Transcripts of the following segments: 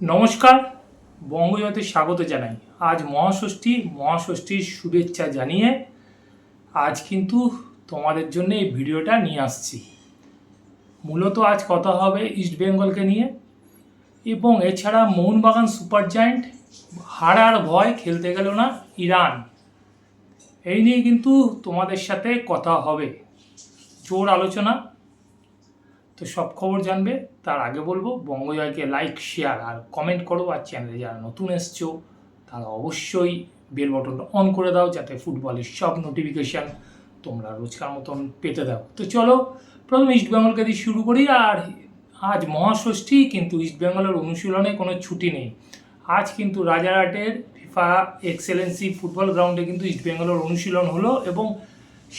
নমস্কার, বঙ্গজয়তে স্বাগত জানাই। আজ মহাষষ্ঠী, মহাষষ্ঠীর শুভেচ্ছা জানিয়ে আজ কিন্তু তোমাদের জন্য এই ভিডিওটা নিয়ে আসছি। মূলত আজ কথা হবে ইস্ট বেঙ্গলকে নিয়ে এবং এছাড়া মোহনবাগান সুপার জায়েন্ট, হারার ভয় খেলতে গেল না ইরান। এই নিয়ে কিন্তু তোমাদের সাথে কথা হবে। জোর আলোচনা। তো সব খবর জানবে, তার আগে বলব, বঙ্গজয়কে লাইক শেয়ার আর কমেন্ট করো আর চ্যানেলে যারা নতুন এসছো, তারা অবশ্যই বেল বটনটা অন করে দাও যাতে ফুটবলের সব নোটিফিকেশান তোমরা রোজকার মতন পেতে দাও। তো চলো, প্রথমে ইস্ট বেঙ্গলকে দিয়ে শুরু করি আর আজ মহাষষ্ঠী, কিন্তু ইস্ট বেঙ্গলের অনুশীলনে কোনো ছুটি নেই। আজ কিন্তু রাজারহাটের ফিফা এক্সেলেন্সি ফুটবল গ্রাউন্ডে কিন্তু ইস্ট বেঙ্গলের অনুশীলন হলো এবং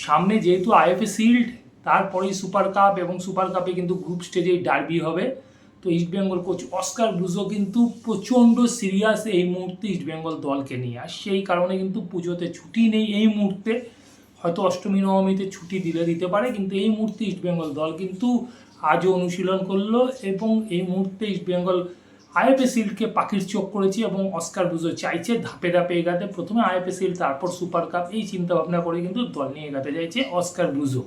সামনে যেহেতু আইএফএ শিল্ড তারপরেই সুপার কাপ এবং সুপার কাপে কিন্তু গ্রুপ স্টেজেই ডার্বি হবে। তো East Bengal coach Oscar Bruzon কিন্তু প্রচণ্ড সিরিয়াস এই মুহূর্তে ইস্ট বেঙ্গল দলকে নিয়ে। আর সেই কারণে কিন্তু পুজোতে ছুটি নেই এই মুহূর্তে। হয়তো অষ্টমী, নবমীতে ছুটি দিলে দিতে পারে, কিন্তু এই মুহূর্তে ইস্ট বেঙ্গল দল কিন্তু আজও অনুশীলন করল এবং এই মুহূর্তে ইস্ট বেঙ্গল আইএফএ শিল্ডকে পাখির চোখ করেছে এবং অস্কার ব্রুজো চাইছে ধাপে ধাপে এগাতে। প্রথমে আইএফএ শিল্ড তারপর সুপার কাপ এই চিন্তা ভাবনা করে কিন্তু দল নিয়ে এগাতে চাইছে অস্কার ব্রুজো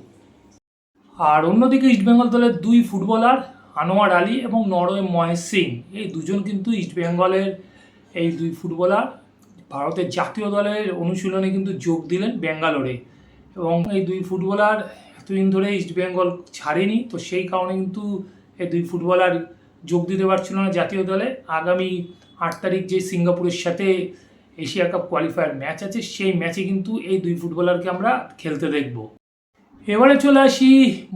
আর অন্যদিকে ইস্টবেঙ্গল দলের দুই ফুটবলার আনোয়ার আলী এবং নরওয়ে মহেশ সিং, এই দুজন কিন্তু ইস্টবেঙ্গলের এই দুই ফুটবলার ভারতের জাতীয় দলের অনুশীলনে কিন্তু যোগ দিলেন ব্যাঙ্গালোরে। এবং এই দুই ফুটবলার এতদিন ধরে ইস্টবেঙ্গল ছাড়েনি, তো সেই কারণে কিন্তু এই দুই ফুটবলার যোগ দিতে পারছিল না জাতীয় দলে। আগামী আট তারিখ যে সিঙ্গাপুরের সাথে এশিয়া কাপ কোয়ালিফায়ার ম্যাচ আছে, সেই ম্যাচে কিন্তু এই দুই ফুটবলারকে আমরা খেলতে দেখব। এবারে চলে আসি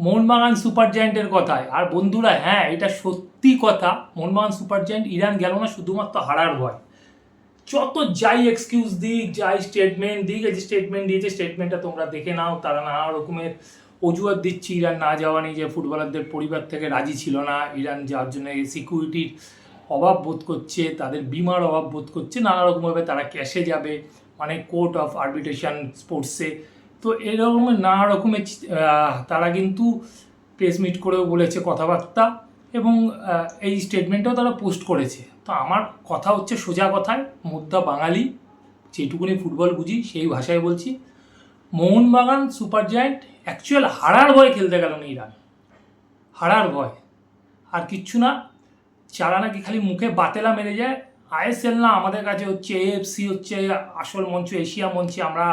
মোহনবাগান সুপার জায়েন্টের কথায়। আর বন্ধুরা হ্যাঁ এটা সত্যি কথা মোহনবাগান সুপার জায়েন্ট ইরান গেল না শুধুমাত্র হারার ভয়। যত যাই এক্সকিউজ দিক, যাই স্টেটমেন্ট দিক যে স্টেটমেন্ট দিয়েছে স্টেটমেন্টটা তোমরা দেখে নাও, তারা নানা রকমের অজুহাত দিচ্ছি ইরান না যাওয়া নিয়ে, যে ফুটবলারদের পরিবার থেকে রাজি ছিল না, ইরান যাওয়ার জন্য সিকিউরিটির অভাব বোধ করছে, তাদের বিমার অভাব বোধ করছে, নানা রকমভাবে তারা ক্যাশে যাবে মানে কোর্ট অফ আর্বিট্রেশন স্পোর্টসে তো এরকম নানা রকমের তারা কিন্তু প্রেস মিট করেও বলেছে কথাবার্তা এবং এই স্টেটমেন্টটাও তারা পোস্ট করেছে। তো আমার কথা হচ্ছে সোজা কথায়, মুদ্রা বাঙালি, যেটুকুনি ফুটবল বুঝি, সেই ভাষায় বলছি। মোহনবাগান সুপার জায়েন্ট অ্যাকচুয়াল হারার ভয় খেলতে গেল না ইরান। হারার ভয়। আর কিচ্ছু না, যারা নাকি খালি মুখে বাতেলা মেরে যায়, আইএসএল না আমাদের কাছে হচ্ছে, এএফসি হচ্ছে, আসল মঞ্চ, এশিয়া মঞ্চে আমরা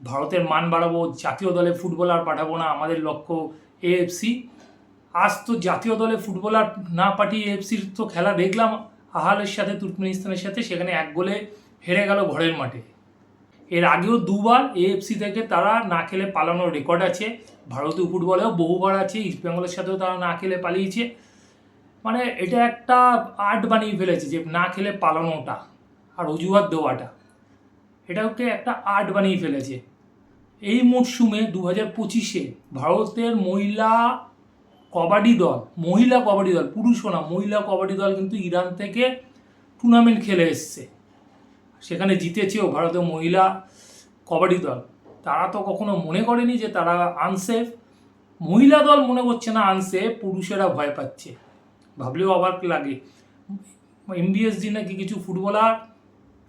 ভারতের মান বাড়াবো, জাতীয় দলে ফুটবলার পাঠাবো না, আমাদের লক্ষ্য এএফসি আজ তো জাতীয় দলে ফুটবলার না পাঠিয়ে এএফসির তো খেলা দেখলাম আহালের সাথে, তুর্কমেনিস্তানের সাথে, সেখানে এক গোলে হেরে গেল ঘরের মাঠে। এর আগেও দুবার এএফসি থেকে তারা না খেলে পালানোর রেকর্ড আছে। ভারতীয় ফুটবলেও বহুবার আছে ইস্টবেঙ্গলের সাথেও তারা না খেলে পালিয়েছে। মানে এটা একটা আর্ট বানিয়ে ফেলেছে যে না খেলে পালানোটা আর অজুহাত দেওয়াটা। এটাকে একটা আর্ট বানিয়ে ফেলেছে। এই মরশুমে দু হাজার পঁচিশে ভারতের মহিলা কবাডি দল, মহিলা কবাডি দল পুরুষও না, মহিলা কবাডি দল কিন্তু ইরান থেকে টুর্নামেন্ট খেলে এসছে। সেখানে জিতেছেও ভারতের মহিলা কবাডি দল। তারা তো কখনো মনে করেনি যে তারা আনসেফ মহিলা দল মনে করছে না আনসেফ পুরুষেরা ভয় পাচ্ছে। ভাবলেও আবার লাগে। এমবিএসজি নাকি কিছু ফুটবলার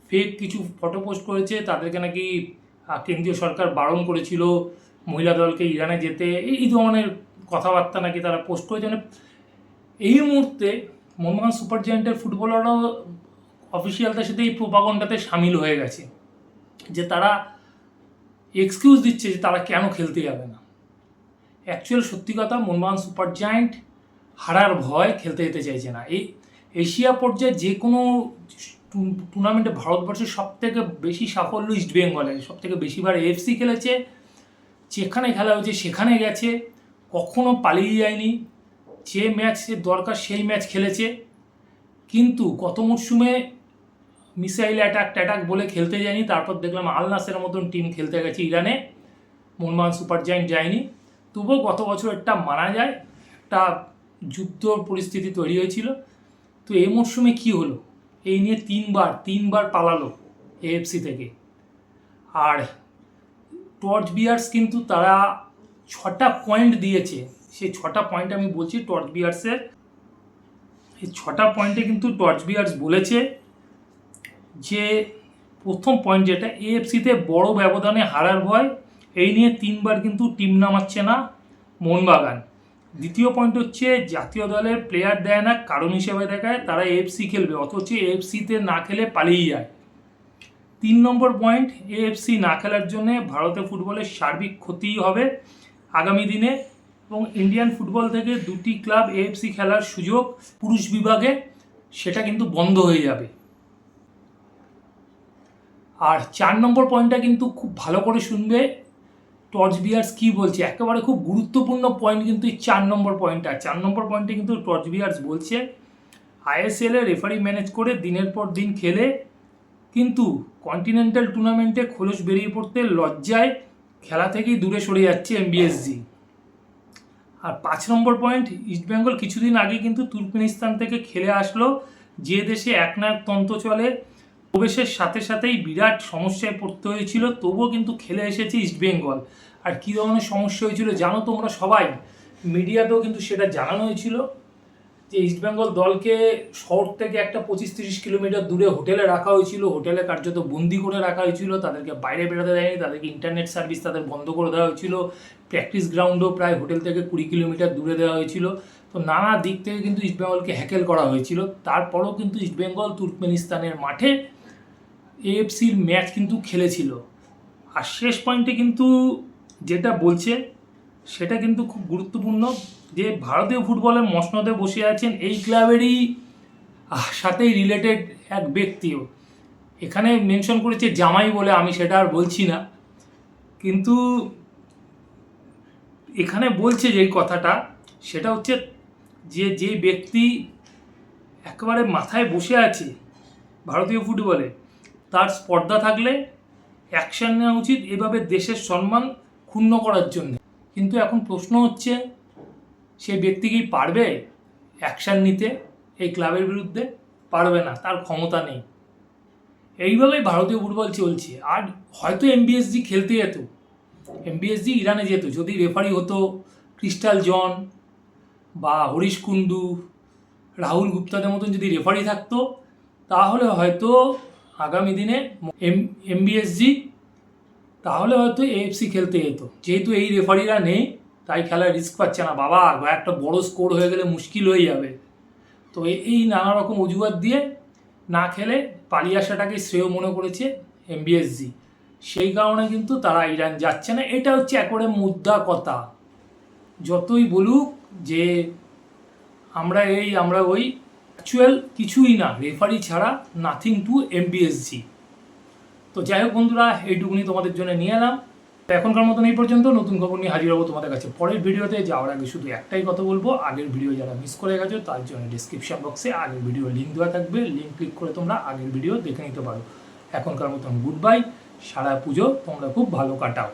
ফেক কিছু ফটো পোস্ট করেছে, তাদেরকে নাকি কেন্দ্রীয় সরকার বারণ করেছিল মহিলা দলকে ইরানে যেতে। এই ধরনের কথাবার্তা নাকি তারা পোস্ট করেছে। মানে এই মুহূর্তে মোহাম্মদ সুপার জায়েন্টের ফুটবলাররাও অফিসিয়ালদের সাথে এই প্রোপাগন্ডাতে সামিল হয়ে গেছে। যে তারা এক্সকিউজ দিচ্ছে যে তারা কেন খেলতে যাবে না। অ্যাকচুয়াল সত্যি কথা মোহনবাগান সুপার জায়েন্ট হারার ভয় খেলতে যেতে চাইছে না। এই এশিয়া পর্যায়ে যে কোনো টুর্নামেন্টে ভারতবর্ষের সব থেকে বেশি সাফল্য ইস্ট বেঙ্গলের সব থেকে বেশিবার এফসি খেলেছে, যেখানে খেলা হয়েছে সেখানে গেছে, কখনো পালিয়ে যায়নি, যে ম্যাচ দরকার সেই ম্যাচ খেলেছে। কিন্তু গত মরশুমে মিসাইল অ্যাটাক ট্যাটাক বলে খেলতে যায়নি, তারপর দেখলাম আল নাসের মতন টিম খেলতে গেছে ইরানে। মোহনবাগান সুপার জায়েন্ট যায়নি। তবুও গত বছর একটা মানা যায়, একটা যুদ্ধ পরিস্থিতি তৈরি হয়েছিল। তো এই মরশুমে কি হলো? এই নিয়ে তিনবার তিনবার পালালো এএফসি থেকে। আর টর্চ বিয়ার্স কিন্তু তারা ছটা পয়েন্ট দিয়েছে। সেই ছটা পয়েন্ট আমি বলছি টর্চ বিয়ার্সের। এই ছটা পয়েন্টে কিন্তু টর্চ বিয়ার্স বলেছে যে প্রথম পয়েন্ট যেটা এএফসিতে বড় ব্যবধানে হারার ভয়, এই নিয়ে তিনবার কিন্তু টিম নামাচ্ছে না মোহনবাগান দ্বিতীয় পয়েন্ট হচ্ছে জাতীয় দলের প্লেয়ার দেয় না, কারণ হিসেবে দেখায় তারা এএফসি খেলবে, অথচ এএফসিতে না খেলে পালিয়ে যায়। তিন নম্বর পয়েন্ট এএফসি না খেলার জন্য ভারতের ফুটবলের সার্বিক ক্ষতিই হবে আগামী দিনে এবং ইন্ডিয়ান ফুটবল থেকে দুটি ক্লাব এএফসি খেলার সুযোগ পুরুষ বিভাগে, সেটা কিন্তু বন্ধ হয়ে যাবে। আর চার নম্বর পয়েন্টটা কিন্তু খুব ভালো করে শুনবে টর্চ বিয়ার্স কী বলছে? একেবারে খুব গুরুত্বপূর্ণ পয়েন্ট কিন্তু এই চার নম্বর পয়েন্টটা চার নম্বর পয়েন্টে কিন্তু টর্চ বিয়ার্স বলছে আইএসএল রেফারি ম্যানেজ করে দিনের পর দিন খেলে, কিন্তু কন্টিনেন্টাল টুর্নামেন্টে খোলস বেরিয়ে পড়তে লজ্জায় খেলা থেকেই দূরে সরে যাচ্ছে এমবিএসজি আর পাঁচ নম্বর পয়েন্ট ইস্টবেঙ্গল কিছুদিন আগে কিন্তু তুর্কমেনিস্তান থেকে খেলে আসলো, যে দেশে একনায়ক তন্ত্র চলে প্রবেশের সাথে সাথেই বিরাট সমস্যায় পড়তে হয়েছিল, তবুও কিন্তু খেলে এসেছে ইস্টবেঙ্গল আর কী ধরনের সমস্যা হয়েছিল জানো তোমরা সবাই? মিডিয়াতেও কিন্তু সেটা জানানো হয়েছিল যে ইস্টবেঙ্গল দলকে শহর থেকে একটা পঁচিশ তিরিশ কিলোমিটার দূরে হোটেলে রাখা হয়েছিল। হোটেলে কার্যত বন্দি করে রাখা হয়েছিল। তাদেরকে বাইরে বেরোতে দেয়নি। তাদেরকে ইন্টারনেট সার্ভিস তাদের বন্ধ করে দেওয়া হয়েছিল। প্র্যাকটিস গ্রাউন্ডও প্রায় হোটেল থেকে কুড়ি কিলোমিটার দূরে দেওয়া হয়েছিল। তো নানা দিক থেকে কিন্তু ইস্টবেঙ্গলকে হ্যাকেল করা হয়েছিল। তারপরও কিন্তু ইস্টবেঙ্গল তুর্কমেনিস্তানের মাঠে এএফসির ম্যাচ কিন্তু খেলেছিল। আর শেষ পয়েন্টে কিন্তু যেটা বলছে, সেটা কিন্তু খুব গুরুত্বপূর্ণ যে ভারতীয় ফুটবলের মসনদে বসে আছেন এই ক্লাবেরই সাথেই রিলেটেড এক ব্যক্তিও। এখানে মেনশন করেছে জামাই বলে আমি সেটা আর বলছি না। কিন্তু এখানে বলছে যে কথাটা, সেটা হচ্ছে যে যে ব্যক্তি একেবারে মাথায় বসে আছে ভারতীয় ফুটবলে তার স্পর্ধা থাকলে অ্যাকশন নেওয়া উচিত, এভাবে দেশের সম্মান ক্ষুণ্ণ করার জন্য। কিন্তু এখন প্রশ্ন হচ্ছে, সে ব্যক্তি কি পারবে অ্যাকশান নিতে? এই ক্লাবের বিরুদ্ধে পারবে না, তার ক্ষমতা নেই। এইভাবেই ভারতীয় ফুটবল চলছে। আর হয়তো এমবিএসজি খেলতে যেত। এমবিএসজি ইরানে যেত, যদি রেফারি হতো ক্রিস্টাল জন বা হরিশ কুন্ডু রাহুল গুপ্তাদের মতন যদি রেফারি থাকতো, তাহলে হয়তো আগামী দিনে এম তাহলে হয়তো এএফসি খেলতে যেত। যেহেতু এই রেফারিরা নেই, তাই খেলার রিস্ক পাচ্ছে না। বাবা একটা বড় স্কোর হয়ে গেলে মুশকিল হয়ে যাবে। তো এই নানা রকম অজুহাত দিয়ে না খেলে পালিয়ে আসাটাকে শ্রেয় মনে করেছে এমবিএসজি সেই কারণে কিন্তু তারা ইরান যাচ্ছে না। এটা হচ্ছে একবারে মুদ্রা কথা। যতই বলুক যে আমরা এই, আমরা ওই অ্যাকচুয়াল কিছুই না রেফারি ছাড়া নাথিং টু এমবিএসজি তো যাই হোক বন্ধুরা, এইটুকুনি তোমাদের জন্য নিয়ে এলাম। তো এখনকার মতন এই পর্যন্ত, নতুন খবর নিয়ে হাজির হব তোমাদের কাছে পরের ভিডিওতে। যাওয়ার আগে শুধু একটাই কথা বলব, আগের ভিডিও যারা মিস করে গেছো, তার জন্য ডিসক্রিপশন বক্সে আগের ভিডিও লিঙ্ক দেওয়া থাকবে। লিঙ্ক ক্লিক করে তোমরা আগের ভিডিও দেখে নিতে পারো। এখনকার মতন গুড বাই সারা পুজো তোমরা খুব ভালো কাটাও।